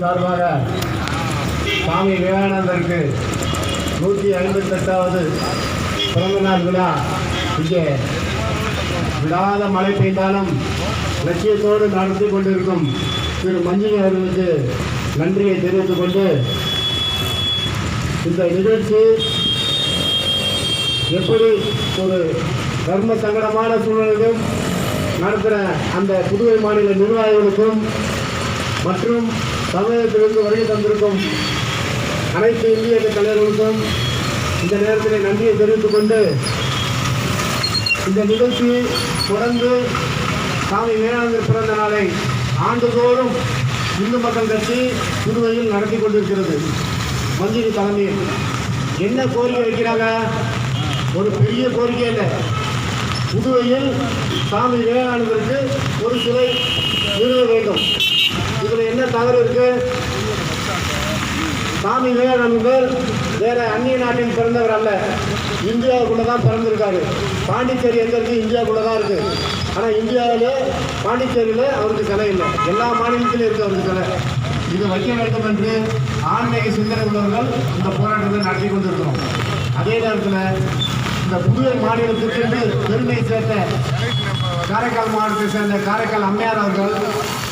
சார்பாக சுவாமி விவேகானந்தருக்கு நூற்றி ஐம்பத்தெட்டாவது பிறந்தநாள் விழா. இங்கே விடாத மழை பெய்தாலும் லட்சியத்தோடு நடத்தி கொண்டிருக்கும் திரு மஞ்சள் அவர்களுக்கு நன்றியை தெரிவித்துக் கொண்டு இந்த நிகழ்ச்சி எப்படி ஒரு தர்ம சங்கடமான சூழ்நிலையிலும் நடத்துகிற அந்த புதுவை மாநில நிர்வாகிகளுக்கும் மற்றும் தமிழகத்திலிருந்து வருகை தந்திருக்கும் அனைத்து இந்திய தலைவர்களுக்கும் இந்த நேரத்தில் நன்றியை தெரிவித்துக் கொண்டு இந்த நிகழ்ச்சி தொடர்ந்து சாமி விவேகானந்தர் பிறந்த நாளை ஆண்டுதோறும் இந்து மக்கள் கட்சி புதுவையில் நடத்தி கொண்டிருக்கிறது. மந்திரி தலைமையில். என்ன கோரிக்கை வைக்கிறாங்க? ஒரு பெரிய கோரிக்கை இல்லை புதுவையில் சாமி விவேகானந்தருக்கு ஒரு சிலை நிறுவ வேண்டும். இதில் என்ன தவறு இருக்கு? சாமி விவேகானந்தர் வேற அந்நிய நாட்டில் பிறந்தவர் அல்ல. இந்தியாவுக்குள்ளே தான் பிறந்திருக்காரு. பாண்டிச்சேரி எங்க இருக்கு இந்தியாவுக்குள்ள தான் இருக்கு. ஆனால் இந்தியாவில் பாண்டிச்சேரியில் அவருக்கு சிலை இல்லை. எல்லா மாநிலத்திலும் இருக்கு அவருக்கு சிலை. இது வைக்க வேண்டும் என்று ஆன்மீக சிந்தனை உள்ளவர்கள் இந்த போராட்டத்தை நடத்தி கொண்டிருக்கிறோம். அதே நேரத்தில் இந்த புதுவை மாநிலத்துக்கு என்று பெருமை சேர்த்த காரைக்கால் மாவட்டத்தை சேர்ந்த காரைக்கால் அம்மையார் அவர்கள்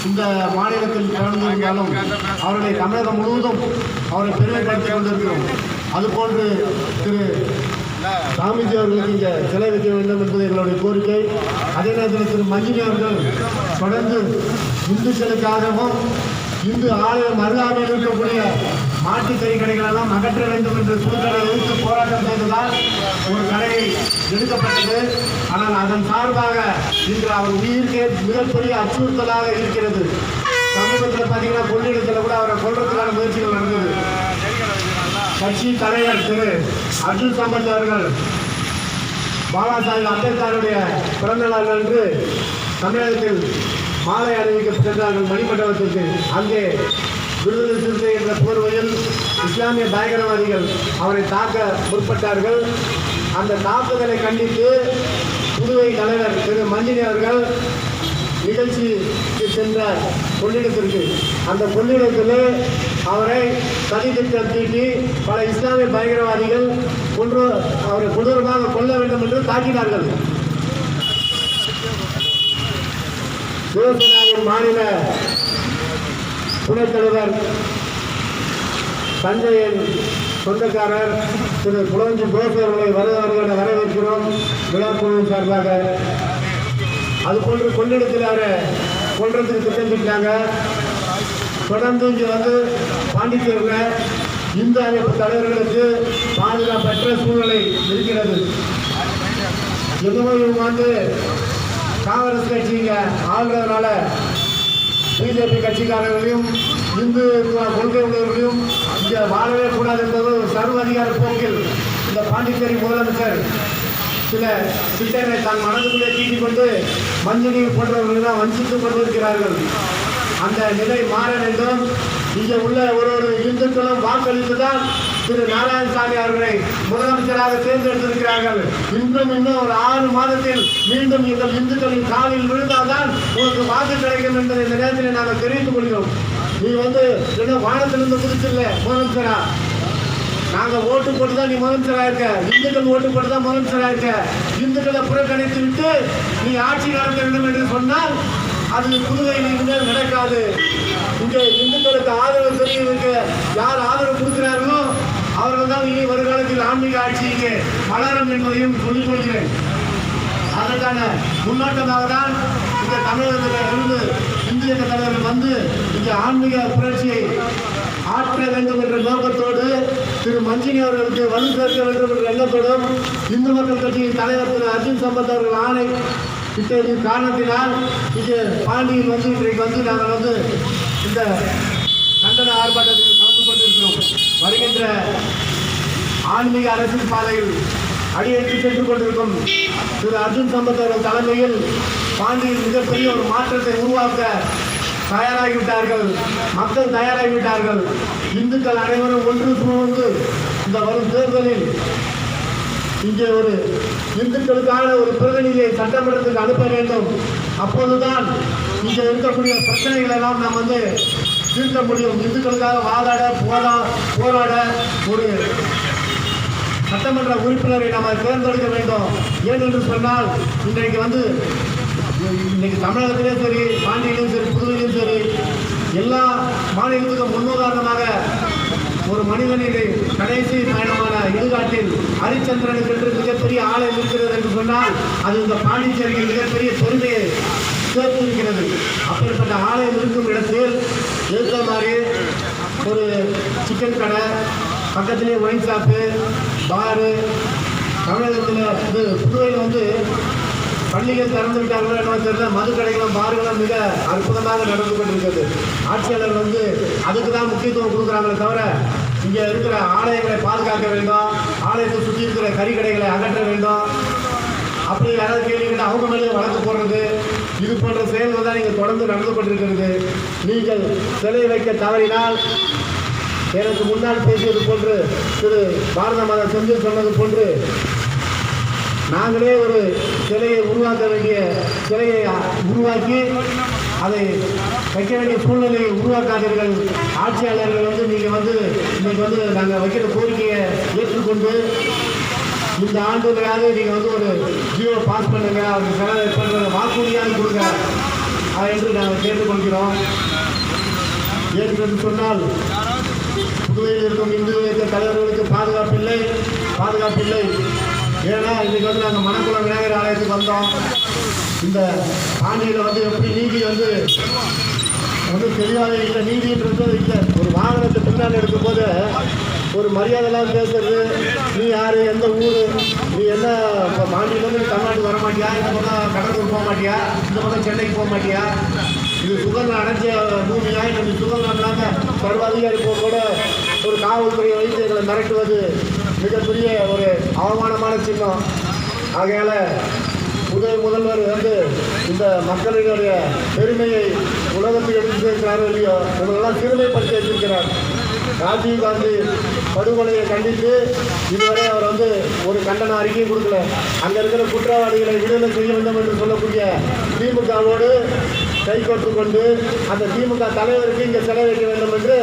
இந்த மாநிலத்தில் பிறந்திருந்தாலும் அவர்களை தமிழகம் முழுவதும் அவரை பெருமைப்படுத்திக் கொண்டிருக்கிறோம். அதுபோன்று திரு சாமிஜி அவர்களுக்கு இங்கே சிலை வைக்க வேண்டும் என்பது எங்களுடைய கோரிக்கை. அதே நேரத்தில் திரு மஞ்சினி அவர்கள் தொடர்ந்து இந்துக்களுக்காகவும் இந்து ஆலயம் அருகாமையில் இருக்கக்கூடிய மாற்று கறி அகற்ற வேண்டும் என்று சூழ்நிலை எதிர்த்து போராட்டம் செய்ததால் ஒரு கடையை எடுக்கப்பட்டது. ஆனால் அதன் சார்பாக இன்று அவர் உயிர்க்கே மிகப்பெரிய அச்சுறுத்தலாக இருக்கிறது. சமீபத்தில் பார்த்தீங்கன்னா கொள்ளிடத்தில் கூட அவரை கொள்றதுக்கான முயற்சிகள் நடந்தது. கட்சி தலைவர் திரு அர்ஜுன் சம்பத் அவர்கள் பாலா சாஹிப் அம்பேத்கருடைய பிறந்த நாள் அன்று தமிழகத்தில் மாலை அணிவிக்க சென்றார்கள் மணிமண்டபத்திற்கு. அங்கே விடுதலை சிறுத்தை என்ற போர்வை இஸ்லாமிய பயங்கரவாதிகள் அவரை தாக்க முற்பட்டார்கள். அந்த தாக்குதலை கண்டித்து புதுவை தலைவர் திரு. மஞ்சினி அவர்கள் நிகழ்ச்சிக்கு சென்ற கொள்ளிடத்திற்கு. அந்த கொள்ளிடத்தில் அவரை சதி திட்டம் தீட்டி பல இஸ்லாமிய பயங்கரவாதிகள் கொன்று அவரை கொடூரமாக கொல்ல வேண்டும் என்று தாக்கினார்கள். சிவசேனாவின் மாநில துணைத் தலைவர் தஞ்சையின் சொந்தக்காரர் திரு குளஞ்சி ஜோசி அவர்களை வருவர்களை வரவேற்கிறோம். விழாக்குழுவின் சார்பாக. அதுபோன்று கொள்ளிடத்தில் அவரை கொல்றதுக்கு திட்டமிட்டாங்க. தொடர்ந்து இங்கே வந்து பாண்டிச்சேரியில் இந்து அமைப்பு தலைவர்களுக்கு பாதுகாப்பற்ற சூழ்நிலை இருக்கிறது. எதுவும் இவங்க வந்து காங்கிரஸ் கட்சிங்க ஆளுறதுனால பிஜேபி கட்சிக்காரர்களையும் இந்து கொள்கை உள்ளவர்களையும் இங்கே வாழவே கூடாது என்பது ஒரு சர்வ அதிகார போக்கில் இந்த பாண்டிச்சேரி முதலமைச்சர் சில திட்டங்களை தன் மனதுக்குள்ளே தீட்டிக் கொண்டு மஞ்சள் போன்றவர்கள் தான் வஞ்சித்துக் கொண்டிருக்கிறார்கள். அந்த நிலை மாற வேண்டும். இங்கே உள்ள ஒரு ஒரு இந்துக்களும் வாக்களித்து தான் திரு நாராயணசாமி அவர்களை முதலமைச்சராக தேர்ந்தெடுத்திருக்கிறார்கள். இன்றும் இன்னும் ஒரு ஆறு மாதத்தில் மீண்டும் எங்கள் இந்துக்களின் காலில் விழுந்தால்தான் உங்களுக்கு வாக்கு கிடைக்கும் என்பதை இந்த நேரத்தில் நாங்கள் தெரிவித்துக் கொள்கிறோம். நீ வந்து என்ன வானத்திலிருந்து குதிச்சில்ல முதலமைச்சரா நாங்கள் ஓட்டு போட்டு தான் நீ முதலமைச்சராக இருக்க. இந்துக்கள் ஓட்டு போட்டு தான் முதலமைச்சராக இருக்க. இந்துக்களை புறக்கணித்து விட்டு நீ ஆட்சி நடத்த வேண்டும் என்று சொன்னால் அது புதுவையில் இனிமேல் நடக்காது. இங்கே இந்துக்களுக்கு ஆதரவு தெரிவிக்க யார் ஆதரவு கொடுக்கிறார்களோ அவர்கள் தான் இனி வருகாலத்தில் ஆன்மீக ஆட்சி இங்கே வளரும் என்பதையும் சொல்லிக் கொள்கிறேன். அதற்கான முன்னோட்டமாக தான் இந்த தமிழகத்தில் இருந்து இந்திய தலைவர்கள் வந்து இங்கே ஆன்மீக புரட்சியை ஆற்ற வேண்டும் என்ற நோக்கத்தோடு திரு மஞ்சினி அவர்களுக்கு வலு சேர்க்க வேண்டும் என்ற எண்ணத்தோடும் இந்து மக்கள் கட்சியின் தலைவர் திரு அர்ஜுன் சம்பத் அவர்கள் ஆணை இத்தகைய காரணத்தினால் இங்கே பாண்டியில் வந்து இன்றைக்கு வந்து நாங்கள் வந்து இந்த கண்டன ஆர்ப்பாட்டத்தில் கலந்து கொண்டிருக்கிறோம். வருகின்ற ஆன்மீக அரசியல் பாதையில் அடியெடுத்து சென்று கொண்டிருக்கும் திரு அர்ஜுன் சம்பத் அவர்கள் தலைமையில் பாண்டியில் மிகப்பெரிய ஒரு மாற்றத்தை உருவாக்க தயாராகிவிட்டார்கள். மக்கள் தயாராகிவிட்டார்கள். இந்துக்கள் அனைவரும் ஒன்று கூர்ந்து இந்த வரும் தேர்தலில் இங்கே ஒரு இந்துக்களுக்கான ஒரு பிரதிநிதியை சட்டமன்றத்துக்கு அனுப்ப வேண்டும். அப்போதுதான் இங்கே இருக்கக்கூடிய பிரச்சனைகள் எல்லாம் நாம் வந்து தீர்க்க முடியும். இந்துக்களுக்காக வாதாட போரா போராட ஒரு சட்டமன்ற உறுப்பினரை நாம் தேர்ந்தெடுக்க வேண்டும். ஏனென்று சொன்னால் இன்றைக்கு வந்து இன்னைக்கு தமிழகத்திலேயும் சரி பாண்டியிலும் சரி புதுவையிலும் சரி எல்லா மாநிலத்துக்கும் முன்னுதாரணமாக ஒரு மனிதனின் கடைசி பயணமான இடுகாட்டில் ஹரிச்சந்திரனுக்கு என்று மிகப்பெரிய ஆலயம் இருக்கிறது என்று சொன்னால் அது இந்த பாண்டிச்சேரியில் மிகப்பெரிய பெருமையை சேர்த்து இருக்கிறது அப்படிப்பட்ட ஆலயம் இருக்கும் இடத்தில் இருக்கிற மாதிரி ஒரு சிக்கன் கடை பக்கத்திலே ஒயின் ஷாப்பு பாரு தமிழகத்தில் இது புதுவையில் வந்து பள்ளிகள் திறந்து விட்டார்களோ என்ன தெரியல. மது கடைகளும் பார்களும் மிக அற்புதமாக நடந்து கொண்டிருக்கிறது. ஆட்சியாளர் வந்து அதுக்கு தான் முக்கியத்துவம் கொடுக்குறாங்களே தவிர இங்கே இருக்கிற ஆலயங்களை பாதுகாக்க வேண்டும்? ஆலயத்தை சுற்றி இருக்கிற கறிக்கடைகளை அகற்ற வேண்டும்? அப்படி யாராவது கேள்வி கேட்டால் அவங்க மேலே வழக்கு போடுறது. இது போன்ற செயல்கள் தான் நீங்கள் தொடர்ந்து நடந்து கொண்டிருக்கிறது. நீங்கள் சிலை வைக்க தவறினால் எனக்கு முன்னால் பேசியது போன்று திரு பாரத மாதா செஞ்சு சொன்னது போன்று நாங்களே ஒரு சிலையை உருவாக்க வேண்டிய சிலையை உருவாக்கி அதை வைக்க வேண்டிய சூழ்நிலையை உருவாக்காதீர்கள். ஆட்சியாளர்கள் வந்து நீங்கள் வந்து இன்னைக்கு வந்து நாங்கள் வைக்கிற கோரிக்கையை ஏற்றுக்கொண்டு இந்த ஆண்டுகளாக நீங்கள் வந்து ஒரு ஜியோ பாஸ் பண்ணுங்க அவருக்கு செலவு பண்ணுற வாக்குறுதியாக கொடுங்க. அதை என்று நாங்கள் கேட்டுக்கொள்கிறோம். ஏற்கனவே சொன்னால் புதுவையில் இருக்கும் இந்து இயக்க தலைவர்களுக்கு பாதுகாப்பு இல்லை பாதுகாப்பு இல்லை ஏன்னா இன்னைக்கு வந்து நாங்கள் மணக்குள விநாயகர் ஆலயத்துக்கு வந்தோம். இந்த பாண்டியில் வந்து எப்படி நீதி வந்து வந்து தெரியாத இல்லை நீதின்றது இல்லை ஒரு வாகனத்தை பின்னால் எடுக்கும்போது ஒரு மரியாதைலாம் பேசுறது நீ யார் எந்த ஊர் நீ என்ன இப்போ பாண்டியிலேருந்து தமிழ்நாட்டுக்கு வர மாட்டியா இந்த பக்கம் கடலூர் போக மாட்டியா இந்த பக்கம் சென்னைக்கு போக மாட்டியா? இது சுகர் அடைஞ்ச பூமியா இந்த சுகர் இல்லாமல் சர்வாதிகாரி போக கூட ஒரு காவல்துறை வைத்து எங்களை மிரட்டுவது மிகப்பெரிய ஒரு அவமானமான சின்னம். ஆகையால் புதுவை முதல்வர் வந்து இந்த மக்களினுடைய பெருமையை உலகத்துக்கு எடுத்து சேர்க்கிறாரோ இல்லையோ இவங்களெல்லாம் சிறுமைப்படுத்தி வச்சிருக்கிறார். ராஜீவ் காந்தி படுகொலையை கண்டித்து இதுவரை அவர் வந்து ஒரு கண்டன அறிக்கையும் கொடுக்கல. அங்கே இருக்கிற குற்றவாளிகளை விடுதலை செய்ய வேண்டும் என்று சொல்லக்கூடிய திமுகவோடு கைகோர்த்து கொண்டு அந்த திமுக தலைவருக்கு இங்கே செலவழிக்க வேண்டும் என்று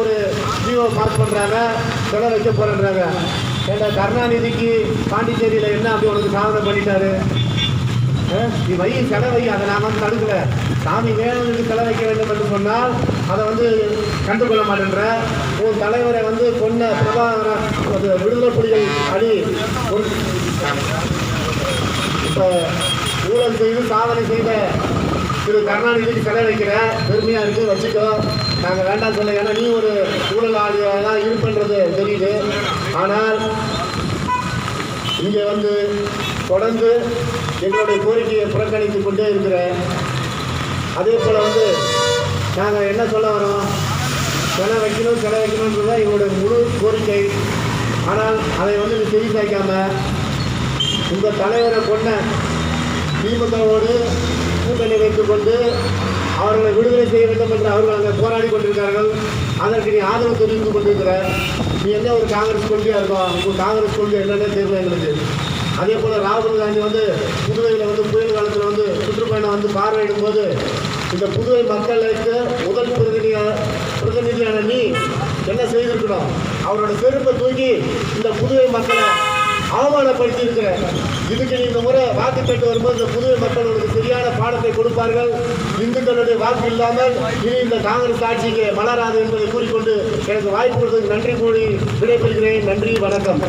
ஒரு ஜியோ மார்க் பண்ணுறாங்க தொடர் வைக்க போகிறேன்றாங்க ஏன்னா கருணாநிதிக்கு பாண்டிச்சேரியில் என்ன அப்படி உனக்கு சாதனை பண்ணிட்டாரு? நீ வை செலை வை அதை நான் வந்து தடுக்கல. சாமி வேணும்னு செலை வைக்க வேண்டும் என்று சொன்னால் அதை வந்து கண்டுகொள்ள மாட்டேன்ற. உன் தலைவரை வந்து கொன்ன பிரபாகர அது விடுதலை புலிகள் அணி ஒரு இப்போ ஊழல் செய்து சாதனை செய்த திரு கருணாநிதிக்கு சிலை வைக்கிறேன். பெருமையாக இருக்குது வச்சுக்கோ. நாங்கள் வேண்டாம் சொல்ல ஏன்னா நீ ஒரு ஊழல் ஆளியாக தான் இருப்பன்றது தெரியுது. ஆனால் இங்கே வந்து தொடர்ந்து எங்களுடைய கோரிக்கையை புறக்கணித்து கொண்டே இருக்கிறேன். அதே போல் வந்து நாங்கள் என்ன சொல்ல வரோம்? சிலை வைக்கணும் சிலை வைக்கணுன்றது தான் எங்களுடைய முழு கோரிக்கை. ஆனால் அதை வந்து நீ செவி சாய்க்காம உங்கள் தலைவரை கொண்ட திமுகவோடு கூட்டணி வைத்துக் கொண்டு அவர்களை விடுதலை செய்ய வேண்டும் என்று அவர்கள் அங்கே போராடி கொண்டிருக்கிறார்கள். அதற்கு நீ ஆதரவு தெரிவித்துக் கொண்டிருக்கிற. நீ என்ன ஒரு காங்கிரஸ் கொள்கையாக இருக்கும் உங்கள் காங்கிரஸ் கொள்கை என்னென்ன தெரியல எங்களுக்கு. அதே போல் ராகுல் காந்தி வந்து புதுவையில் வந்து புயல் காலத்தில் வந்து சுற்றுப்பயணம் வந்து பார்வையிடும் போது இந்த புதுவை மக்களுக்கு முதல் பிரதிநிதியாக பிரதிநிதியான நீ என்ன செய்திருக்கணும் அவரோட செருப்பை தூக்கி இந்த புதுவை மக்களை அவமானப்படுத்தி இருக்கிற இதுக்கு இந்த முறை வாக்கு கேட்டு வரும்போது புதிய மக்களுக்கு சரியான பாடத்தை கொடுப்பார்கள். இந்துக்களுடைய வாக்கு இல்லாமல் இனி இந்த காங்கிரஸ் ஆட்சிக்கு மலராது என்பதை கூறிக்கொண்டு எனக்கு வாய்ப்பு கொடுத்ததுக்கு நன்றி கூறி விடைபெறுகிறேன். நன்றி வணக்கம்.